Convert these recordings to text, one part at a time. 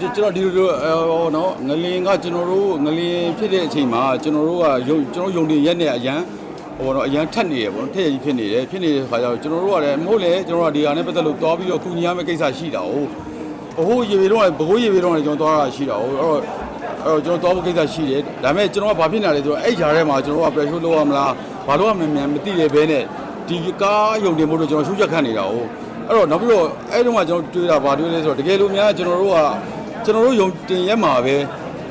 ကျွန်တော်ဒီလိုလိုဟိုနော်ငလင်ကကျွန်တော်တို့ငလင်ဖြစ်တဲ့အချိန်မှာကျွန်တော်တို့ကယုံကျွန်တော်ယုံတင်ရက်နဲ့အရန်ဟိုနော်အရန်ထက်နေရပေါ့နော်ထက်ရကြီးဖြစ်နေတယ်ဖြစ်နေတဲ့ခါကျတော့ကျွန်တော်တို့ကလည်းမဟုတ်လေကျွန်တော်တို့ကဒီဟာနဲ့ပတ်သက်လို့တွားပြီးတော့ကုညီရမယ့်ကိစ္စရှိတာဟုတ်ဟိုရေပေတော့ဘကိုးရေပေတော့လည်းကျွန်တော်တွားတာရှိတာဟုတ်အဲ့တော့အဲ့တော့ကျွန်တော်တွားဖို့ကိစ္စရှိတယ်ဒါပေမဲ့ကျွန်တော်ကဘာဖြစ်နေလဲဆိုတော့အဲ့ဂျာထဲမှာကျွန်တော်က pressure လုပ်ရမလားဘာလို့မှမမြန်မသိရဘဲနဲ့ဒီကားယုံတင်ဖို့တော့ကျွန်တော်ရှုချက်ခတ်နေတာဟုတ်အဲ့တော့နောက်ပြီးတော့အဲ့တုန်းကကျွန်တော်တွေးတာဘာတွေးလဲဆိုတော့တကယ်လို့များကျွန်တော်တို့က ကျွန်တော်တို့ယုံတင်ရက်မှာပဲ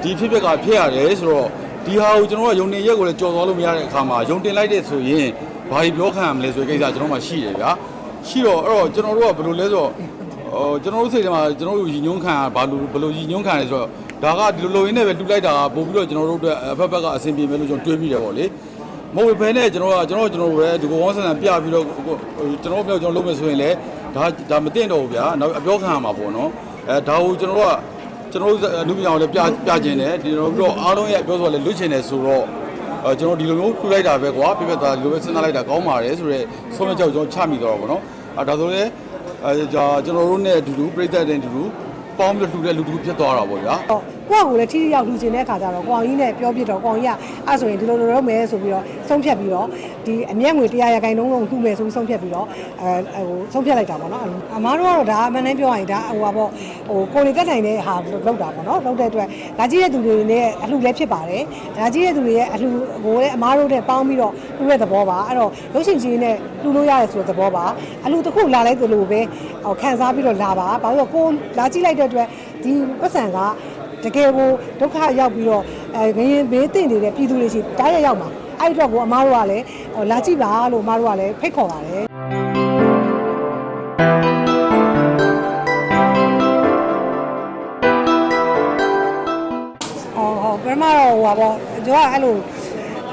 ဒီဖြစ်ဖြစ်ကဖြစ်ရတယ်ဆိုတော့ဒီဟာကိုကျွန်တော်တို့ကယုံတင်ရက်ကိုလည်းကြော်သွားလို့မရတဲ့အခါမှာယုံတင်လိုက်တဲ့ဆိုရင်ဘာကြီးပြောခံရမလဲဆိုတဲ့ကိစ္စကျွန်တော်မှရှိတယ်ဗျာရှိတော့အဲ့တော့ကျွန်တော်တို့ကဘယ်လိုလဲဆိုတော့ဟိုကျွန်တော်တို့စိတ်ထဲမှာကျွန်တော်တို့ရည်ညွှန်းခံရဘာလို့ဘယ်လိုရည်ညွှန်းခံရလဲဆိုတော့ဒါကဒီလိုလိုရင်းနဲ့ပဲတူလိုက်တာကပို့ပြီးတော့ကျွန်တော်တို့အတွက်အဖက်ဖက်ကအဆင်ပြေမယ်လို့ကျွန်တော်တွေးမိတယ်ပေါ့လေမဟုတ်ဘဲနဲ့ကျွန်တော်ကကျွန်တော်ကျွန်တော်ပဲဒီကိုဝန်းဆန်ဆန်ပြပြီးတော့ကျွန်တော်ပြောကျွန်တော်လုပ်မယ်ဆိုရင်လည်းဒါဒါမတင်တော့ဘူးဗျာနောက်အပြောခံရမှာပေါ့နော်အဲဒါကိုကျွန်တော်တို့က ကျွန်တော်တို့အမှုပြောင်းလည်းပြပြခြင်းတယ်ဒီလိုပြီးတော့အားလုံးရဲ့ပြောဆိုလည်းလွတ်ချင်တယ်ဆိုတော့အဲကျွန်တော်ဒီလိုမျိုးထူလိုက်တာပဲကွာပြပြသားဒီလိုပဲစဉ်းစားလိုက်တာကောင်းပါတယ်ဆိုတော့ဆုံးမကြောက်ကျွန်တော်ချမိတော့ဗောနော်အဲဒါဆိုလည်းအဲဒါကျွန်တော်တို့နဲ့အတူတူပြိသက်တဲ့အတူတူပေါင်းပြီးလှူတဲ့လူတူဖြစ်သွားတာပေါ့ဗျာတော့ ကိုယ့်ကိုယ်လည်းထိထိရောက်လူကျင်တဲ့အခါကျတော့ကိုအောင်ကြီးနဲ့ပြောပြတော့ကိုအောင်ကြီးကအဲ့ဆိုရင်ဒီလိုလိုလုပ်မယ်ဆိုပြီးတော့ဆုံးဖြတ်ပြီးတော့ဒီအမျက်ငွေ100ရာခိုင်နှုန်းလုံးလှူမယ်ဆိုပြီးဆုံးဖြတ်ပြီးတော့အဲဟိုဆုံးဖြတ်လိုက်တာပေါ့နော်အမားတို့ကတော့ဒါအမှန်တမ်းပြောရရင်ဒါဟိုပါပေါ့ဟိုကိုယ်လေးတက်နိုင်တဲ့ဟာလုပ်တာပေါ့နော်လုပ်တဲ့အတွက်ဒါကြီးတဲ့သူတွေနဲ့အလှလည်းဖြစ်ပါတယ်ဒါကြီးတဲ့သူတွေရဲ့အလှကိုလည်းအမားတို့နဲ့ပေါင်းပြီးတော့လှူတဲ့သဘောပါအဲ့တော့ရုပ်ရှင်ကြီးနဲ့လှူလို့ရတယ်ဆိုတဲ့သဘောပါအလှတစ်ခုလာလိုက်သလိုပဲဟိုခံစားပြီးတော့လာပါဘာလို့လဲကိုလာကြည့်လိုက်တဲ့အတွက်ဒီပတ်စံက တကယ်ကိုဒုက္ခရောက်ပြီးတော့အဲငရင်ဘေးတင်နေတဲ့ပြည်သူတွေရှိတားရရောက်မှာအဲ့ဒီတော့ကိုအမားတို့ကလည်းဟိုလာကြည့်ပါလို့အမားတို့ကလည်းဖိတ်ခေါ်ပါတယ်ဟောဟောပထမတော့ဟိုပါပေါ့ကျွန်တော်ကအဲ့လို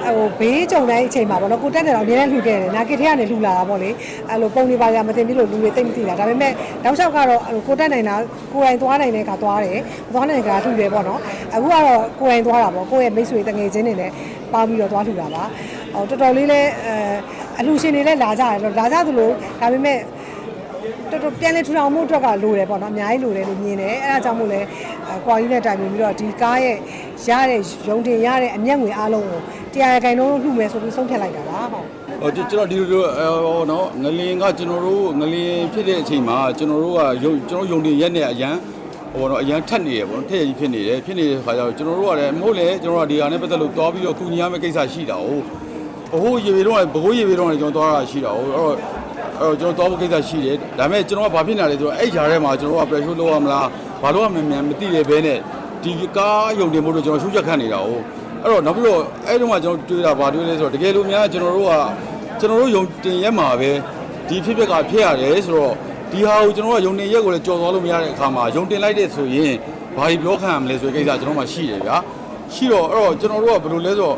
ဟိုဘေးကြုံတဲ့အချိန်မှာပေါ့နော်ကိုတက်တယ်တော့အများနဲ့လှူခဲ့တယ်နာကစ်ထဲကနေလှူလာတာပေါ့လေအဲ့လိုပုံတွေပါရမသိဘူးလို့လူတွေသိမသိတာဒါပေမဲ့တောက်လျှောက်ကတော့အဲ့လိုကိုတက်နိုင်တာကိုယ်တိုင်သွားနိုင်တဲ့ကသွားတယ်သွားနိုင်တဲ့ကလှူတယ်ပေါ့နော်အခုကတော့ကိုယ်တိုင်သွားတာပေါ့ကိုယ့်ရဲ့မိတ်ဆွေတငယ်ချင်းတွေနဲ့ပေါင်းပြီးတော့သွားလှူတာပါဟိုတော်တော်လေးလဲအဲအလှူရှင်တွေလည်းလာကြတယ်လာကြသလိုဒါပေမဲ့ တော်တော်ပြန်လဲထူထောင်မှုအတွက်ကလိုတယ်ပေါ့နော်အများကြီးလိုတယ်လို့မြင်တယ်အဲဒါကြောင့်မို့လဲအဲကွာကြီးနဲ့တိုင်ပင်ပြီးတော့ဒီကားရဲ့ရတဲ့ရုံတင်ရတဲ့အမျက်ငွေအားလုံးကိုတရားရခိုင်နှုန်းလှူမယ်ဆိုပြီးဆုံးဖြတ်လိုက်တာပါဟုတ်ဟိုကျွန်တော်ဒီလိုလိုဟိုနော်ငလင်ကကျွန်တော်တို့ငလင်ဖြစ်တဲ့အချိန်မှာကျွန်တော်တို့ကယုံကျွန်တော်ယုံတင်ရက်နဲ့အရန်ဟိုနော်အရန်ထက်နေရပေါ့နော်ထက်ရကြီးဖြစ်နေတယ်ဖြစ်နေတဲ့ခါကျတော့ကျွန်တော်တို့ကလည်းမဟုတ်လေကျွန်တော်ကဒီဟာနဲ့ပတ်သက်လို့တွားပြီးတော့ကုညီရမယ့်ကိစ္စရှိတာဟုတ်ဟိုရေပေတော့ဘကိုးရေပေတော့လည်းကျွန်တော်တွားတာရှိတာဟုတ်အဲ့တော့ အဲ့တော့ကျွန်တော်တွားဖို့ကိစ္စရှိတယ်ဒါပေမဲ့ကျွန်တော်ကဘာဖြစ်နေလဲဆိုတော့အဲ့ဂျာထဲမှာကျွန်တော်က pressure လုပ်ရမလားဘာလို့မှမမြန်မသိရဘဲနဲ့ဒီကားယုံတင်ဖို့တော့ကျွန်တော်ရှုချက်ခတ်နေတာဟုတ်အဲ့တော့နောက်ပြီးတော့အဲ့တုန်းကကျွန်တော်တွေးတာဘာတွေးလဲဆိုတော့တကယ်လို့များကျွန်တော်တို့ကကျွန်တော်တို့ယုံတင်ရက်မှာပဲဒီဖြစ်ဖြစ်ကဖြစ်ရတယ်ဆိုတော့ဒီဟာကိုကျွန်တော်တို့ကယုံတင်ရက်ကိုလည်းကြော်သွားလို့မရတဲ့အခါမှာယုံတင်လိုက်တဲ့ဆိုရင်ဘာကြီးပြောခံရမလဲဆိုတဲ့ကိစ္စကျွန်တော်မှရှိတယ်ဗျာရှိတော့အဲ့တော့ကျွန်တော်တို့ကဘယ်လိုလဲဆိုတော့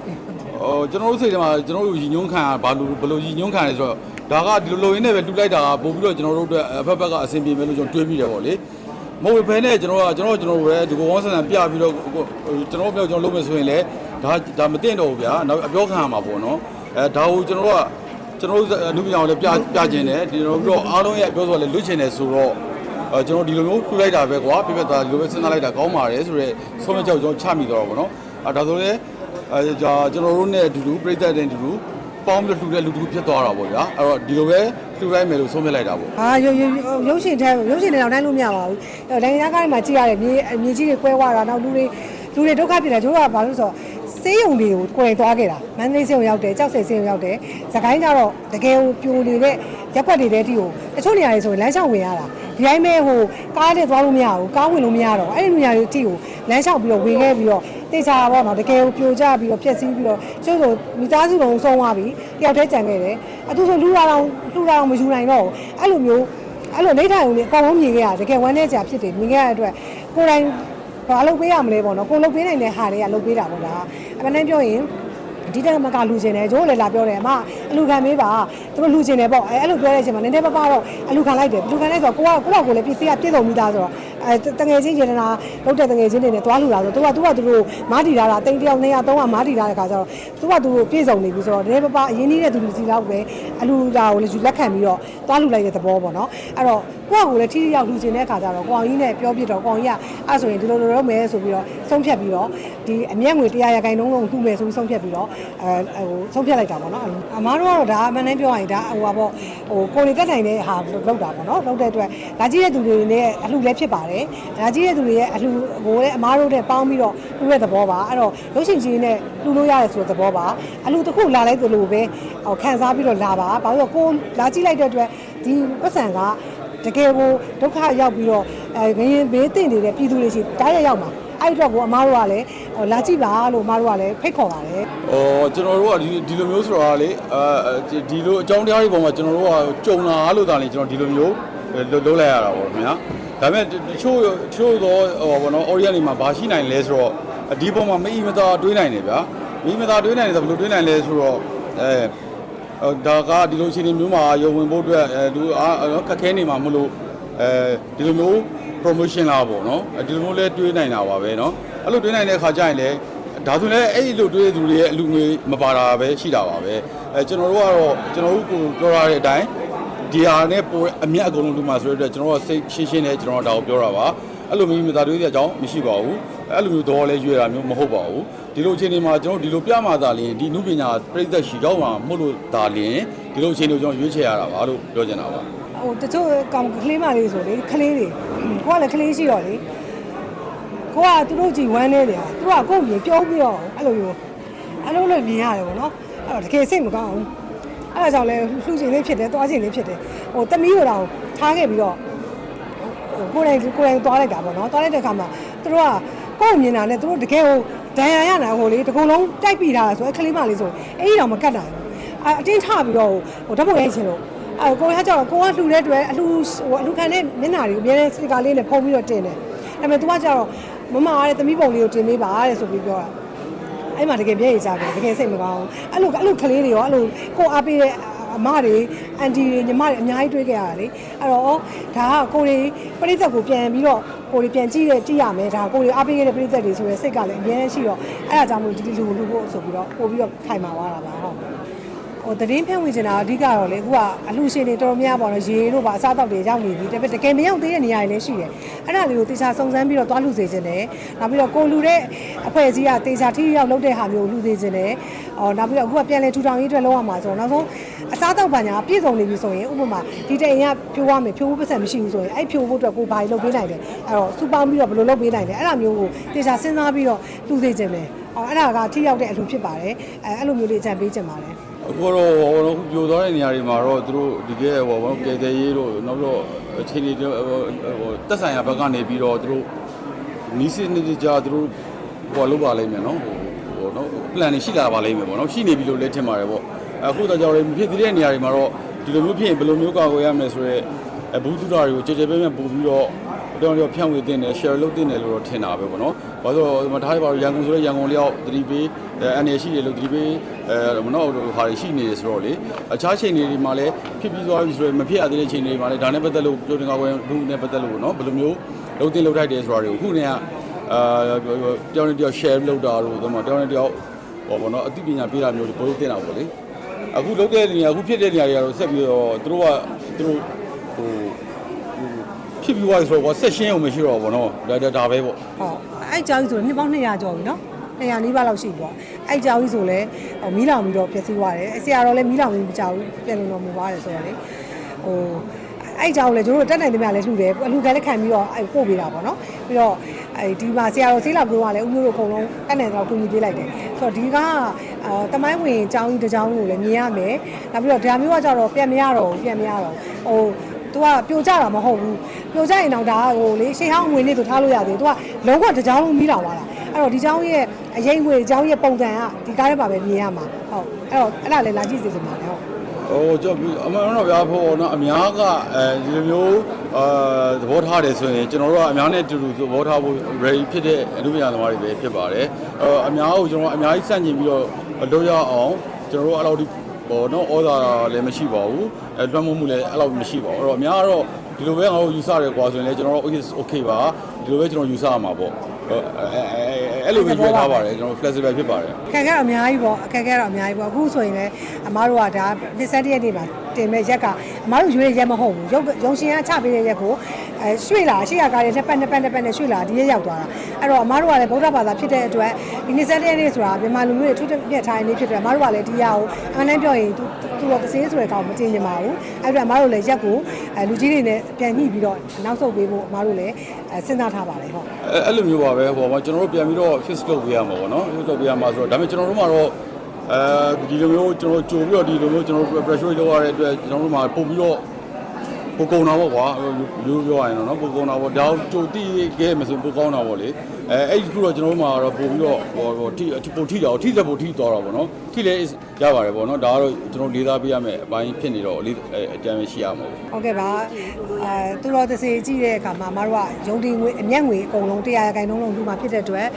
ဟိုကျွန်တော်တို့စိတ်ထဲမှာကျွန်တော်တို့ရည်ညွှန်းခံရဘာလို့ဘယ်လိုရည်ညွှန်းခံရလဲဆိုတော့ ဒါကဒီလိုလိုရင်းနဲ့ပဲတူလိုက်တာကပို့ပြီးတော့ကျွန်တော်တို့အတွက်အဖက်ဖက်ကအဆင်ပြေမယ်လို့ကျွန်တော်တွေးမိတယ်ပေါ့လေမဟုတ်ဘဲနဲ့ကျွန်တော်ကကျွန်တော်ကျွန်တော်ပဲဒီကိုဝန်းဆန်ဆန်ပြပြီးတော့ကျွန်တော်ပြောကျွန်တော်လုပ်မယ်ဆိုရင်လည်းဒါဒါမတင်တော့ဘူးဗျာနောက်အပြောခံရမှာပေါ့နော်အဲဒါကိုကျွန်တော်တို့ကကျွန်တော်တို့အမှုပြောင်းလည်းပြပြခြင်းတယ်ဒီလိုပြီးတော့အားလုံးရဲ့ပြောဆိုလည်းလွတ်ချင်တယ်ဆိုတော့အဲကျွန်တော်ဒီလိုမျိုးထူလိုက်တာပဲကွာပြပြသားဒီလိုပဲစဉ်းစားလိုက်တာကောင်းပါတယ်ဆိုတော့ဆုံးမကြောက်ကျွန်တော်ချမိတော့ဗောနော်အဲဒါဆိုလည်းအဲဒါကျွန်တော်တို့နဲ့အတူတူပြိသက်တဲ့အတူတူ ပေါင်းပြီးလှူတဲ့လူတူဖြစ်သွားတာပေါ့ဗျာအဲ့တော့ဒီလိုပဲလှူလိုက်မယ်လို့ဆုံးဖြတ်လိုက်တာပေါ့အာရုပ်ရုပ်ရုပ်ရှင်ထဲရုပ်ရှင်တွေတော့နိုင်လို့မရပါဘူး။နိုင်ငံကားတွေမှာကြည့်ရတယ်မြေမြေကြီးတွေကွဲသွားတာနောက်လူတွေလူတွေဒုက္ခဖြစ်တယ်တို့ကဘာလို့ဆိုတော့စေးရုံတွေကိုကိုယ်တိုင်သွားခဲ့တာမန္တလေးစေးရုံရောက်တယ်ကြောက်စိတ်စေးရုံရောက်တယ်သခိုင်းကျတော့တကယ်ကိုပြိုနေတဲ့ရက်ွက်တွေတဲ့အထိကိုတချို့နေရာတွေဆိုရင်လမ်းလျှောက်ဝင်ရတာ ဒီတိုင်းပဲဟိုကားနဲ့သွားလို့မရဘူးကားဝင်လို့မရတော့အဲ့ဒီနေရာတွေအထိကိုလမ်းလျှောက်ပြီးတော့ဝင်ခဲ့ပြီးတော့တေချာပေါ့နော်တကယ်ကိုပြိုကျပြီးတော့ဖျက်ဆီးပြီးတော့ကျို့ဆိုမိသားစုလုံးဆုံးသွားပြီတယောက်တည်းကြံခဲ့တယ်အတူဆိုလူလာတော့လူလာတော့မယူနိုင်တော့ဘူးအဲ့လိုမျိုးအဲ့လိုနေထိုင်ဦးလေအကောင်လုံးမြင်ခဲ့ရတကယ်ဝမ်းနေကြဖြစ်တယ်မြင်ခဲ့ရတဲ့အတွက်ကိုယ်တိုင်ဘာလုပ်ပေးရမလဲပေါ့နော်ကိုလုပ်ပေးနိုင်တဲ့ဟာတွေကလုပ်ပေးတာပေါ့လားအမှန်တမ်းပြောရင် ဒီတက်မကလူကျင်တယ်ကျိုးလည်းလာပြောတယ်အမအလူခံမေးပါသူတို့လူကျင်တယ်ပေါ့အဲအဲ့လိုပြောတဲ့အချိန်မှာနည်းနည်းပါးပါတော့အလူခံလိုက်တယ်လူခံလိုက်ဆိုတော့ကိုကကိုကကိုလည်းပစ္စည်းကပြည့်စုံမိသားဆိုတော့ အဲတငယ်ချင်းရေနာလောက်တဲ့တငယ်ချင်းတွေနဲ့သွားလူလာဆိုသူကသူကသူတို့မားတီလာတာတိန်တယောက်200 300မားတီလာတဲ့ခါကျတော့သူကသူတို့ပြေဆုံးနေပြီဆိုတော့တကယ်ပပအရင်နေတဲ့သူလူစီလောက်ပဲအလူလာကိုလည်းယူလက်ခံပြီးတော့သွားလူလိုက်တဲ့သဘောပေါ့နော်အဲ့တော့ကိုယ့်ကိုယ်လည်းထိထိရောက်လူချင်တဲ့ခါကျတော့ကိုအောင်ကြီးနဲ့ပြောပြတော့ကိုအောင်ကြီးကအဲ့ဆိုရင်ဒီလိုလိုလုပ်မယ်ဆိုပြီးတော့ဆုံးဖြတ်ပြီးတော့ဒီအမျက်ငွေ100ရာခိုင်နှုန်းလုံးလှူမယ်ဆိုပြီးဆုံးဖြတ်ပြီးတော့အဲဟိုဆုံးဖြတ်လိုက်တာပေါ့နော်အမားတို့ကတော့ဒါအမှန်တမ်းပြောရရင်ဒါဟိုပါပေါ့ဟိုကိုယ်လေးတက်နိုင်တဲ့ဟာလောက်တာပေါ့နော်လောက်တဲ့အတွက်ဒါကြီးတဲ့သူတွေနဲ့အလှလည်းဖြစ်ပါတယ်ဒါကြီးတဲ့သူတွေရဲ့အလှကိုလည်းအမားတို့နဲ့ပေါင်းပြီးတော့လှူတဲ့သဘောပါအဲ့တော့ရုပ်ရှင်ကြီးနဲ့လှူလို့ရတယ်ဆိုတဲ့သဘောပါအလှတစ်ခုလာလိုက်သလိုပဲဟိုခံစားပြီးတော့လာပါဘာလို့ကိုလာကြည့်လိုက်တဲ့အတွက်ဒီပတ်စံကတကယ်ကိုဒုက္ခရောက်ပြီးတော့အဲငရင်ဘေးတင်နေတဲ့ပြည်သူတွေရှိတားရရောက်မှာအဲ့အတွက်ကိုအမားတို့ကလည်းလာကြည့်ပါလို့အမားတို့ကလည်းဖိတ်ခေါ်ပါတယ်။အော်ကျွန်တော်တို့ကဒီဒီလိုမျိုးဆိုတာလေအဲဒီလိုအကြောင်းတရားတွေပေါ်မှာကျွန်တော်တို့ကကြုံလာလို့ဒါလေကျွန်တော်ဒီလိုမျိုးလုံးလုံးလိုက်ရတာပေါ့ခင်ဗျာ။ ဒါပေမဲ့တချို့တချို့တော့ဟိုဘောနော် Orion နေမှာဘာရှိနိုင်လဲဆိုတော့ဒီပုံမှာမအီမသာတွေးနိုင်တယ်ဗျာမအီမသာတွေးနိုင်တယ်ဆိုဘယ်လိုတွေးနိုင်လဲဆိုတော့အဲဒါကဒီလိုအခြေအနေမျိုးမှာရုံဝင်ဖို့အတွက်သူခက်ခဲနေမှာမလို့အဲဒီလိုမျိုး promotion လာပေါ့နော်ဒီလိုမျိုးလဲတွေးနိုင်တာပါပဲနော်အဲ့လိုတွေးနိုင်တဲ့ခါကျရင်လည်းဒါဆိုလည်းအဲ့ဒီလိုတွေးတဲ့သူတွေရဲ့အလူငွေမပါတာပဲရှိတာပါပဲအဲကျွန်တော်တို့ကတော့ကျွန်တော်တို့ကိုပြောရတဲ့အတိုင်း ဒီဟာနဲ့ပိုအမြတ်အကုန်လုံးလူမှာဆိုတဲ့အတွက်ကျွန်တော်တို့စိတ်ရှင်းရှင်းနဲ့ကျွန်တော်တို့ဒါကိုပြောတာပါအဲ့လိုမျိုးမသာတွေးတဲ့အကြောင်းမရှိပါဘူးအဲ့လိုမျိုးတော့လဲရွေတာမျိုးမဟုတ်ပါဘူးဒီလိုအချိန်တွေမှာကျွန်တော်ဒီလိုပြမှသာလျှင်ဒီနုပညာပြိသက်ရှိရောက်မှာမဟုတ်လို့ဒါလျှင်ဒီလိုအချိန်တွေကျွန်တော်ရွေးချယ်ရတာပါလို့ပြောချင်တာပါဟိုတချို့ကောင်ကလေးမလေးဆိုလေကလေးတွေကိုကလည်းကလေးရှိတော့လေကိုကသူတို့ကြည်ဝမ်းနေတယ်သူကကိုယ့်မြေပြောပြီးတော့အဲ့လိုမျိုးအဲ့လိုလိုမြင်ရတယ်ပေါ့နော်အဲ့တော့တကယ်စိတ်မကောင်းဘူး အဲ့ဒါကြောင့်လဲလှူချင်လေးဖြစ်တယ်တွားချင်လေးဖြစ်တယ်ဟိုတမီးတို့တော့ထားခဲ့ပြီးတော့ဟိုကိုယ်တိုင်ကိုယ်တိုင်တွားလိုက်တာပေါ့နော်တွားလိုက်တဲ့အခါမှာသူတို့ကကိုယ့်မြင်တာနဲ့သူတို့တကယ်ဟိုဒဏ်ရာရတာဟိုလေတကုံလုံးတိုက်ပြီးထားတာဆိုအဲ့ကလေးမလေးဆိုအဲ့ဒီတော့မကတ်နိုင်ဘူးအတင်းထပြီးတော့ဟိုဓာတ်ပုံရိုက်ချင်လို့အဲကိုကကြောက်ကိုကလှူတဲ့အတွက်အလှဟိုအလှခံတဲ့မျက်နှာတွေကိုအများနဲ့စတစ်ကာလေးနဲ့ဖုံးပြီးတော့တင်တယ်။ဒါပေမဲ့ तू ကကြောက်မမအားတဲ့သမီးပုံလေးကိုတင်ပေးပါတဲ့ဆိုပြီးပြောတာ။ အဲ့မှာတကယ်ပြည့်ရကြတယ်တကယ်စိတ်မကောင်းဘူး။အဲ့လိုအဲ့လိုကလေးတွေရောအဲ့လိုကိုအားပေးတဲ့အမတွေအန်တီတွေညီမတွေအများကြီးတွေ့ခဲ့ရတယ်လေ။အဲ့တော့ဒါကကိုတွေပြိဿကိုပြန်ပြီးတော့ကိုတွေပြန်ကြည့်ရကြည့်ရမယ်ဒါကိုတွေအားပေးခဲ့တဲ့ပြိဿတွေဆိုရယ်စိတ်ကလည်းအများကြီးရှိတော့အဲ့ဒါကြောင့်မို့ဒီလူလူဖို့ဆိုပြီးတော့ပို့ပြီးတော့ခိုင်မာသွားတာပါဟုတ်။ ဟိုသတင်းဖြန့်ဝေချင်တာအဓိကတော့လေအခုကအလှရှင်တွေတော်တော်များများပေါ့နော်ရေတို့ပါအစားအသောက်တွေရောက်နေပြီတကယ်တကယ်မရောက်သေးတဲ့နေရာတွေလည်းရှိတယ်အဲ့ဒါလေးကိုတေချာစုံစမ်းပြီးတော့သွားလှူစေချင်တယ်နောက်ပြီးတော့ကိုလှူတဲ့အဖွဲ့အစည်းကတေချာထိရောက်လုပ်တဲ့ဟာမျိုးလှူစေချင်တယ်အော်နောက်ပြီးတော့အခုကပြန်လဲထူထောင်ရေးအတွက်လုပ်ရမှာဆိုတော့နောက်ဆုံးအစားအသောက်ပါညာပြည့်စုံနေပြီဆိုရင်ဥပမာဒီတအိမ်ကဖြိုးရမယ်ဖြိုးဖို့ပတ်စံမရှိဘူးဆိုရင်အဲ့ဖြိုးဖို့အတွက်ကိုဘာကြီးလုပ်ပေးနိုင်တယ်အဲ့တော့စူပေါင်းပြီးတော့ဘယ်လိုလုပ်ပေးနိုင်လဲအဲ့ဒါမျိုးကိုတေချာစဉ်းစားပြီးတော့လှူစေချင်တယ်အော်အဲ့ဒါကထိရောက်တဲ့အလှူဖြစ်ပါတယ်အဲအဲ့လိုမျိုးလေးအကြံပေးချင်ပါတယ် အခုတော့ဟိုတော့ပြိုသွားတဲ့နေရာတွေမှာတော့သူတို့ဒီကဲဟိုဘောကဲတဲ့ရေးတို့နောက်တော့အချိန်တွေဟိုတက်ဆိုင်ရာဘက်ကနေပြီးတော့သူတို့နီးစနစ်ကြသူတို့ဟိုလုပ်ပါလိမ့်မယ်နော်ဟိုနော် plan တွေရှိလာပါလိမ့်မယ်ပေါ့နော်ရှိနေပြီလို့လည်းထင်ပါတယ်ပေါ့အခုတော့ကြောင့်လည်းမဖြစ်သေးတဲ့နေရာတွေမှာတော့ဒီလိုမျိုးဖြစ်ရင်ဘယ်လိုမျိုးကာကွယ်ရမလဲဆိုတော့အဘူးသူတာတွေကိုကြည်ကြဲပြဲပြဲပို့ပြီးတော့ တော့တော့ဖြန့်ဝေတင်တယ် share လုပ်တင်တယ်လို့တော့ထင်တာပဲပေါ့နော်။ဘာလို့လဲဆိုတော့ဒါထားပါရန်ကုန်ဆိုတော့ရန်ကုန်လျောက်သတိပေးအဲအနေရှိတယ်လို့သတိပေးအဲမနော်ဟာတွေရှိနေတယ်ဆိုတော့လေအခြားချိန်တွေမှာလည်းဖြစ်ပြီးသွားပြီဆိုတော့မဖြစ်ရသေးတဲ့ချိန်တွေမှာလည်းဒါနဲ့ပတ်သက်လို့ပြောတင်ကာကွယ်မှုနဲ့ပတ်သက်လို့နော်ဘယ်လိုမျိုးလုံးတင်လုံးထိုက်တယ်ဆိုတာတွေကိုအခုနေကအာတယောက်နဲ့တယောက် share လုပ်တာတို့တော့တယောက်နဲ့တယောက်ဟောပေါ့နော်အသိပညာပေးတာမျိုးတွေပို့တင်တာပေါ့လေ။အခုလုပ်တဲ့နေရာအခုဖြစ်တဲ့နေရာတွေကတော့ဆက်ပြီးတော့သူတို့ကသူတို့ဟို ဖြစ်ပြီးသွားပြီဆိုတော့ဆက်ရှင်းအောင်မရှိတော့ဘူးဗောနော်ဒါဒါဒါပဲပေါ့ဟုတ်အဲ့ကြောင်ကြီးဆိုရင်နှစ်ပေါင်း200ကျော်ပြီနော်200နီးပါးလောက်ရှိပြီပေါ့အဲ့ကြောင်ကြီးဆိုလဲဟိုမီးလောင်ပြီးတော့ပျက်စီးသွားတယ်ဆရာတော်လည်းမီးလောင်ပြီးမကြောက်ဘူးပြန်လုံတော်မူပါတယ်ဆိုတော့လေဟိုအဲ့ကြောင်လည်းကျွန်တော်တို့တက်နိုင်သမျှလည်းလှူတယ်အလှူခံလည်းခံပြီးတော့အဲ့ပို့ပေးတာပေါ့နော်ပြီးတော့အဲ့ဒီမှာဆရာတော်ဆေးလာပြောကလည်းဦးမျိုးတို့အကုန်လုံးတက်နိုင်တော့ကူညီပေးလိုက်တယ်ဆိုတော့ဒီကအာတမိုင်းဝင်အကြောင်းကြီးတစ်ကြောင်းကိုလည်းမြင်ရမယ်နောက်ပြီးတော့ဒါမျိုးကကြတော့ပြန်မရတော့ဘူးပြန်မရတော့ဟို तू ကပြိုကျတာမဟုတ်ဘူး ပြိုကျရင်တော့ဒါဟိုလေရှေးဟောင်းငွေနေဆိုထားလို့ရတယ် तू ကလုံးဝတစ်ကြောင်းလုံးပြီးတော့သွားတာအဲ့တော့ဒီကြောင်းရဲ့အရင်ငွေကြောင်းရဲ့ပုံစံကဒီကားထဲမှာပဲမြင်ရမှာဟုတ်အဲ့တော့အဲ့ဒါလည်းလာကြည့်စေချင်ပါတယ်ဟုတ်ဟိုကျွန်တော်အမှန်တော့ဗျာဖို့နော်အများကအဲဒီလိုမျိုးအာသဘောထားတယ်ဆိုရင်ကျွန်တော်တို့ကအများနဲ့တူတူသဘောထားဖို့ ready ဖြစ်တဲ့အမှုပညာသမားတွေပဲဖြစ်ပါတယ်အဲအများကိုကျွန်တော်အများကြီးစန့်ကျင်ပြီးတော့လုပ်ရအောင်ကျွန်တော်တို့အဲ့လိုဒီဟိုနော်ဩဇာလည်းမရှိပါဘူးအဲလွှမ်းမိုးမှုလည်းအဲ့လိုမရှိပါဘူးအဲ့တော့အများကတော့ ဒီလိုပဲငါတို့ယူဆတယ်ကွာဆိုရင်လည်းကျွန်တော်တို့ okay okay ပါဒီလိုပဲကျွန်တော်ယူဆရမှာပေါ့အဲအဲအဲ့လိုပဲပြောထားပါတယ်ကျွန်တော် flexible ဖြစ်ပါတယ်အခက်အခဲတော့အများကြီးပေါ့အခက်အခဲတော့အများကြီးပေါ့အခုဆိုရင်လည်းအမားတို့ကဒါနှစ်ဆက်တရက်နေ့မှာတင်မဲ့ရက်ကအမားတို့ရွေးရက်မဟုတ်ဘူးရုပ်ရုံရှင်ကချပေးတဲ့ရက်ကိုအဲရွှေ့လာအရှိရကားရဲ့နှစ်ပတ်နှစ်ပတ်နှစ်ပတ်နဲ့ရွှေ့လာဒီရက်ရောက်သွားတာအဲ့တော့အမားတို့ကလည်းဗုဒ္ဓဘာသာဖြစ်တဲ့အတွက်ဒီနှစ်ဆက်တရက်နေ့ဆိုတာမြန်မာလူမျိုးတွေထုထပြက်ထားတဲ့နေ့ဖြစ်တယ်အမားတို့ကလည်းဒီရကိုအမှန်တမ်းပြောရင် သူသူတော့သစေးဆိုတဲ့ကောင်မကျင်နေပါဘူးအဲ့တော့အမားတို့လည်းရက်ကိုအဲလူကြီးတွေနဲ့ပြန်ညှိပြီးတော့နောက်ဆုတ်ပေးဖို့အမားတို့လည်းအဲစဉ်းစားထားပါတယ်ဟုတ်အဲအဲ့လိုမျိုးပါပဲဟိုမှာကျွန်တော်တို့ပြန်ပြီးတော့ fix လုပ်ပေးရမှာပေါ့နော် fix လုပ်ပေးရမှာဆိုတော့ဒါပေမဲ့ကျွန်တော်တို့မှာတော့အဲဒီလိုမျိုးကျွန်တော်ကြိုပြီးတော့ဒီလိုမျိုးကျွန်တော်တို့ pressure လုပ်ရတဲ့အတွက်ကျွန်တော်တို့မှာပို့ပြီးတော့ ပိုကုံတာပေါ့ကွာရိုးပြောရရင်တော့နော်ပိုကုံတာပေါ့ဒါကြိုတိခဲ့မှဆိုပိုကောင်းတာပေါ့လေအဲအဲ့ဒီခုတော့ကျွန်တော်တို့မှာတော့ပို့ပြီးတော့ဟိုဟိုထိပိုထိတာထိသက်ပိုထိသွားတာပေါ့နော်ထိလဲရပါတယ်ပေါ့နော်ဒါကတော့ကျွန်တော်လေးစားပေးရမယ်အပိုင်းဖြစ်နေတော့လေးအတမ်းရှိရမှာပေါ့ဟုတ်ကဲ့ပါအဲသူတော်တစ်စီကြည့်တဲ့အခါမှာမတို့ကရုံတင်ငွေအမျက်ငွေအကုန်လုံး100ရာခိုင်နှုန်းလုံးလူမှာဖြစ်တဲ့အတွက်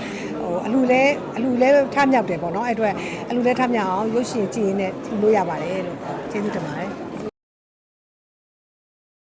ဟိုအလူလဲအလူလဲထမြောက်တယ်ပေါ့နော်အဲ့အတွက်အလူလဲထမြောက်အောင်ရုပ်ရှင်ကြည့်ရင်းနဲ့ထူလို့ရပါတယ်လို့ကျေးဇူးတင်ပါတယ်